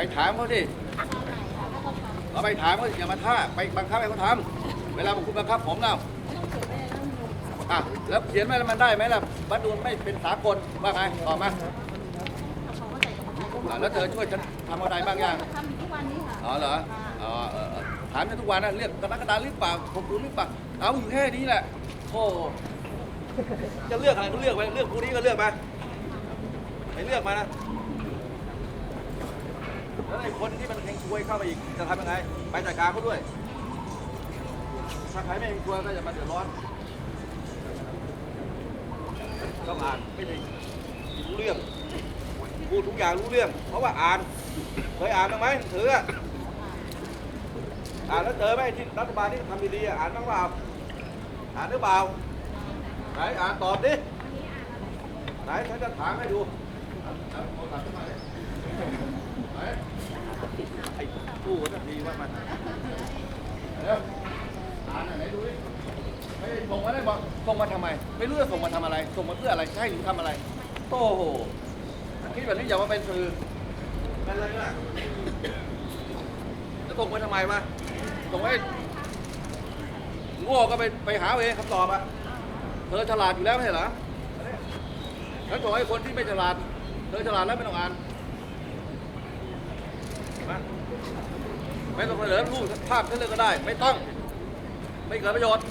ไปถามเขาดิเราไปถามเขาอย่ามาท่าไปบังคับให้เขาทำเวลาคุณบังคับผมเราอะแล้วเขียนไว้แล้วมันได้ไหมล่ะบัตรดูลไม่เป็นสากลว่าไงตอบมาอะแล้วเธอช่วยฉันทำอะไรบ้างยังทำทุกวันนี้ค่ะอ๋อเหรออ๋อเออเออถามกันทุกวันนะเรียกกรกฎาหรือเปล่าผมรู้หรือเปล่าเอาอยู่แค่นี้แหละโอ้จะเลือกอะไรก็เลือกไปเลือกคู่นี้ก็เลือกมาไปเลือกมานะ แล้วไอ้คนที่มันเฮงซวยเข้ามาอีกจะทำยังไง ไปจัดการเขาด้วย ถ้าใครไม่เฮงซวยก็จะมาเดือดร้อนต้องอ่านไม่ใช่รู้เรื่อง พูดทุกอย่างรู้เรื่อง เพราะว่าอ่าน เคยอ่านบ้างไหมถืออะอ่านแล้วเจอไหมที่รัฐบาลที่ทำดีๆอะอ่านบ้างเปล่าอ่านหรือเปล่าไหนอ่านตอบดิไหนฉันจะถามให้ดูเอาโทรศัพท์ขึ้นมาดิไหนไู้กันดีว่ามันเดี๋ยวอ่านไหนดูดิไม่ได้ส่งมาได้บอกส่งมาทำไม ไม่รู้จะส่งมาทำอะไร ส่งมาเพื่ออะไรใช่หรือทำอะไรโอ้โหคิดแบบนี้อย่ามาเป็นสื่อเป็นอะไรนะจะส่งไปทำไมมาส่งไว้โง่ก็ไปไปหาเอาเองคำตอบอะเธอฉลาดอยู่แล้วไม่ใช่เหรอแล้วส่งให้คนที่ไม่ฉลาด เธอฉลาดแล้วไม่ต้องอ่านมา ไม่ต้องเสนอรูปภาพฉันเลยก็ได้ ไม่ต้อง ไม่เกิดประโยชน์